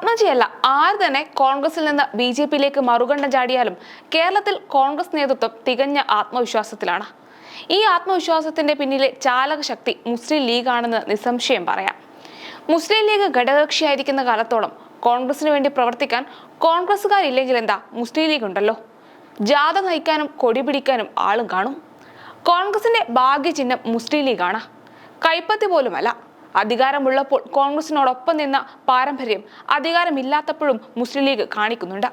പത്മജിയല്ല ആര് തന്നെ കോൺഗ്രസിൽ നിന്ന് ബി ജെ പിയിലേക്ക് മറുകണ്ഠം ചാടിയാലും കേരളത്തിൽ കോൺഗ്രസ് നേതൃത്വം തികഞ്ഞ ആത്മവിശ്വാസത്തിലാണ്. ഈ ആത്മവിശ്വാസത്തിന്റെ പിന്നിലെ ചാലകശക്തി മുസ്ലിം ലീഗാണെന്ന് നിസ്സംശയം പറയാം. മുസ്ലിം ലീഗ് ഘടകകക്ഷിയായിരിക്കുന്ന കാലത്തോളം കോൺഗ്രസിന് വേണ്ടി പ്രവർത്തിക്കാൻ കോൺഗ്രസ്സുകാരില്ലെങ്കിൽ എന്താ മുസ്ലിം ലീഗ് ഉണ്ടല്ലോ? ജാഥ നയിക്കാനും കൊടി പിടിക്കാനും ആളും കാണും. കോൺഗ്രസിന്റെ ഭാഗ്യചിഹ്നം മുസ്ലിം ലീഗാണ്. കൈപ്പത്തി പോലുമല്ല. അധികാരമുള്ളപ്പോൾ കോൺഗ്രസിനോടൊപ്പം നിന്ന പാരമ്പര്യം അധികാരമില്ലാത്തപ്പോഴും മുസ്ലിം ലീഗ് കാണിക്കുന്നുണ്ട്.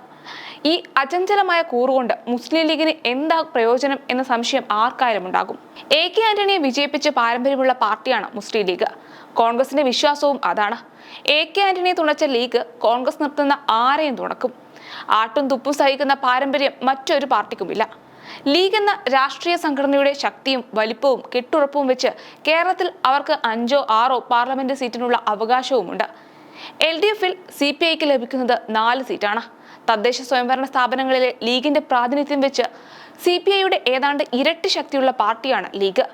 ഈ അചഞ്ചലമായ കൂറുകൊണ്ട് മുസ്ലിം ലീഗിന് എന്താ പ്രയോജനം എന്ന സംശയം ആർക്കായാലും ഉണ്ടാകും. എ കെ ആന്റണിയെ വിജയിപ്പിച്ച പാരമ്പര്യമുള്ള പാർട്ടിയാണ് മുസ്ലിം ലീഗ്. കോൺഗ്രസിന്റെ വിശ്വാസവും അതാണ്. എ കെ ആന്റണിയെ തുണച്ച ലീഗ് കോൺഗ്രസ് നിർത്തുന്ന ആരെയും തുണക്കും. ആട്ടും തുപ്പും സഹിക്കുന്ന പാരമ്പര്യം മറ്റൊരു പാർട്ടിക്കുമില്ല. ലീഗ് എന്ന രാഷ്ട്രീയ സംഘടനയുടെ ശക്തിയും വലിപ്പവും കെട്ടുറപ്പും വെച്ച് കേരളത്തിൽ അവർക്ക് അഞ്ചോ ആറോ പാർലമെന്റ് സീറ്റിനുള്ള അവകാശവുമുണ്ട്. എൽ ഡി എഫിൽ സി പി ഐക്ക് ലഭിക്കുന്നത് നാല് സീറ്റാണ്. തദ്ദേശ സ്വയംഭരണ സ്ഥാപനങ്ങളിലെ ലീഗിന്റെ പ്രാതിനിധ്യം വെച്ച് സി പി ഐയുടെ ഏതാണ്ട് ഇരട്ടി ശക്തിയുള്ള പാർട്ടിയാണ് ലീഗ്.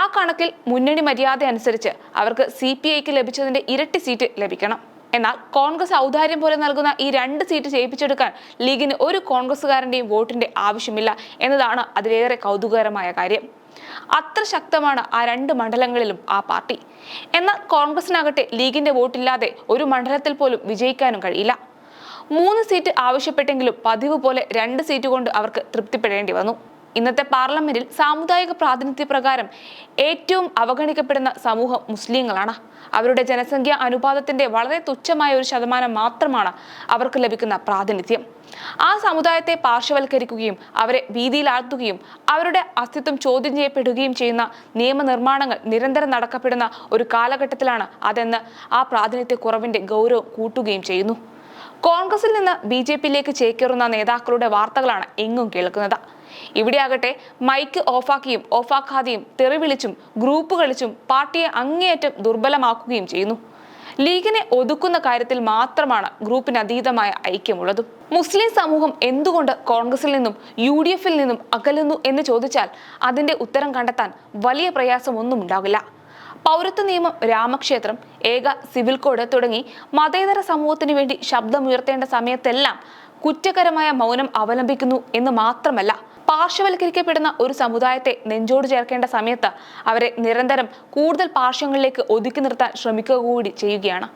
ആ കണക്കിൽ മുന്നണി മര്യാദ അനുസരിച്ച് അവർക്ക് സി പി ഐക്ക് ലഭിച്ചതിന്റെ ഇരട്ടി സീറ്റ് ലഭിക്കണം. എന്നാൽ കോൺഗ്രസ് ഔദാര്യം പോലെ നൽകുന്ന ഈ രണ്ട് സീറ്റ് ജയിപ്പിച്ചെടുക്കാൻ ലീഗിന് ഒരു കോൺഗ്രസ്സുകാരന്റെയും വോട്ടിന്റെ ആവശ്യമില്ല എന്നതാണ് അതിലേറെ കൗതുകകരമായ കാര്യം. അത്ര ശക്തമാണ് ആ രണ്ട് മണ്ഡലങ്ങളിലും ആ പാർട്ടി. എന്നാൽ കോൺഗ്രസിനാകട്ടെ ലീഗിന്റെ വോട്ടില്ലാതെ ഒരു മണ്ഡലത്തിൽ പോലും വിജയിക്കാനും കഴിയില്ല. മൂന്ന് സീറ്റ് ആവശ്യപ്പെട്ടെങ്കിലും പതിവ് പോലെ രണ്ട് സീറ്റ് കൊണ്ട് അവർക്ക് തൃപ്തിപ്പെടേണ്ടി വന്നു. ഇന്നത്തെ പാർലമെന്റിൽ സാമുദായിക പ്രാതിനിധ്യ പ്രകാരം ഏറ്റവും അവഗണിക്കപ്പെടുന്ന സമൂഹം മുസ്ലിങ്ങളാണ്. അവരുടെ ജനസംഖ്യ അനുപാതത്തിന്റെ വളരെ തുച്ഛമായ ഒരു ശതമാനം മാത്രമാണ് അവർക്ക് ലഭിക്കുന്ന പ്രാതിനിധ്യം. ആ സമുദായത്തെ പാർശ്വവൽക്കരിക്കുകയും അവരെ ഭീതിയിലാഴ്ത്തുകയും അവരുടെ അസ്തിത്വം ചോദ്യം ചെയ്യപ്പെടുകയും ചെയ്യുന്ന നിയമനിർമ്മാണങ്ങൾ നിരന്തരം നടക്കപ്പെടുന്ന ഒരു കാലഘട്ടത്തിലാണ് അതെന്ന് ആ പ്രാതിനിധ്യ കുറവിന്റെ ഗൗരവം കൂട്ടുകയും ചെയ്യുന്നു. കോൺഗ്രസിൽ നിന്ന് ബി ജെ പിയിലേക്ക് ചേക്കേറുന്ന നേതാക്കളുടെ വാർത്തകളാണ് എങ്ങും കേൾക്കുന്നത്. ഇവിടെയാകട്ടെ മൈക്ക് ഓഫാക്കിയും ഓഫാക്കാതെയും തെറി വിളിച്ചും ഗ്രൂപ്പ് കളിച്ചും പാർട്ടിയെ അങ്ങേയറ്റം ദുർബലമാക്കുകയും ചെയ്യുന്നു. ലീഗിനെ ഒതുക്കുന്ന കാര്യത്തിൽ മാത്രമാണ് ഗ്രൂപ്പിന് അതീതമായ ഐക്യമുള്ളതും. മുസ്ലിം സമൂഹം എന്തുകൊണ്ട് കോൺഗ്രസിൽ നിന്നും യു ഡി എഫിൽ നിന്നും അകലുന്നു എന്ന് ചോദിച്ചാൽ അതിന്റെ ഉത്തരം കണ്ടെത്താൻ വലിയ പ്രയാസമൊന്നും ഉണ്ടാകില്ല. പൗരത്വ നിയമം രാമക്ഷേത്രം ഏക സിവിൽ കോഡ് തുടങ്ങി മതേതര സമൂഹത്തിന് വേണ്ടി ശബ്ദമുയർത്തേണ്ട സമയത്തെല്ലാം കുറ്റകരമായ മൗനം അവലംബിക്കുന്നു എന്ന് മാത്രമല്ല പാർശ്വവൽക്കരിക്കപ്പെടുന്ന ഒരു സമുദായത്തെ നെഞ്ചോട് ചേർക്കേണ്ട സമയത്ത് അവരെ നിരന്തരം കൂടുതൽ പാർശ്വങ്ങളിലേക്ക് ഒതുക്കി നിർത്താൻ ശ്രമിക്കുക കൂടി ചെയ്യുകയാണ്.